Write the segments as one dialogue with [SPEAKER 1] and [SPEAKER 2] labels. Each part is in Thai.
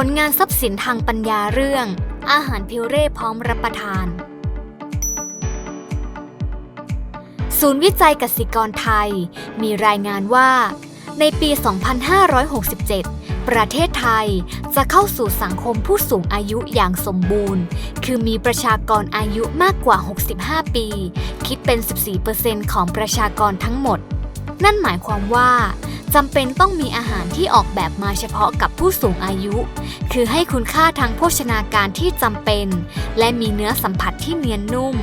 [SPEAKER 1] ผลงานทรัพย์สินทางปัญญาเรื่อง อาหารพิวเร่พร้อมรับประทาน ศูนย์วิจัยกสิกรไทย มีรายงานว่า ในปี 2567 ประเทศไทยจะเข้าสู่สังคมผู้สูงอายุอย่างสมบูรณ์ คือมีประชากรอายุมากกว่า 65 ปี คิดเป็น 14%ของประชากรทั้งหมด นั่นหมายความว่า จำเป็นต้องมีอาหารที่ออกแบบมาเฉพาะกับผู้สูงอายุ คือให้คุณค่าทางโภชนาการที่จำเป็น และมีเนื้อสัมผัสที่เนียนนุ่ม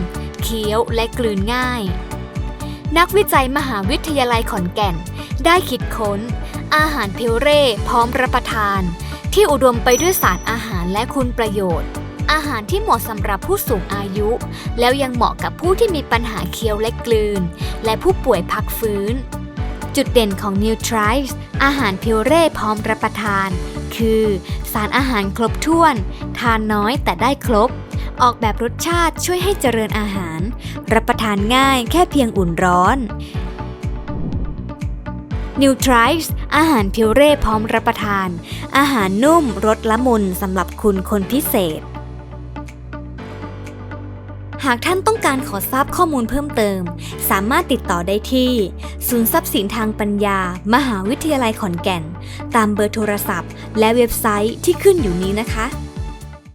[SPEAKER 1] เคี้ยวและกลืนง่าย นักวิจัยมหาวิทยาลัยขอนแก่น ได้คิดค้น อาหารเพิวเร่พร้อมรับประทาน ที่อุดมไปด้วยสารอาหารและคุณประโยชน์อาหารที่เหมาะสำหรับผู้สูงอายุ แล้วยังเหมาะกับผู้ที่มีปัญหาเคี้ยวและกลืน และผู้ป่วยพักฟื้น จุดเด่นของ n u t r i c e อาหารพิวเร่พร้อมรับประทาน คือสารอาหารครบถ้วน ทานน้อยแต่ได้ครบ ออกแบบรสชาติช่วยให้เจริญอาหาร รับประทานง่ายแค่เพียงอุ่นร้อน n u t r i c e อาหารพิวเร่พร้อมรับประทาน อาหารนุ่มรสละมุนสำหรับคุณคนพิเศษ หากท่านต้องการขอทราบข้อมูลเพิ่มเติม สามารถติดต่อได้ที่ ศูนย์ทรัพย์สินทางปัญญา มหาวิทยาลัยขอนแก่น ตามเบอร์โทรศัพท์ และเว็บไซต์ที่ขึ้นอยู่นี้นะคะ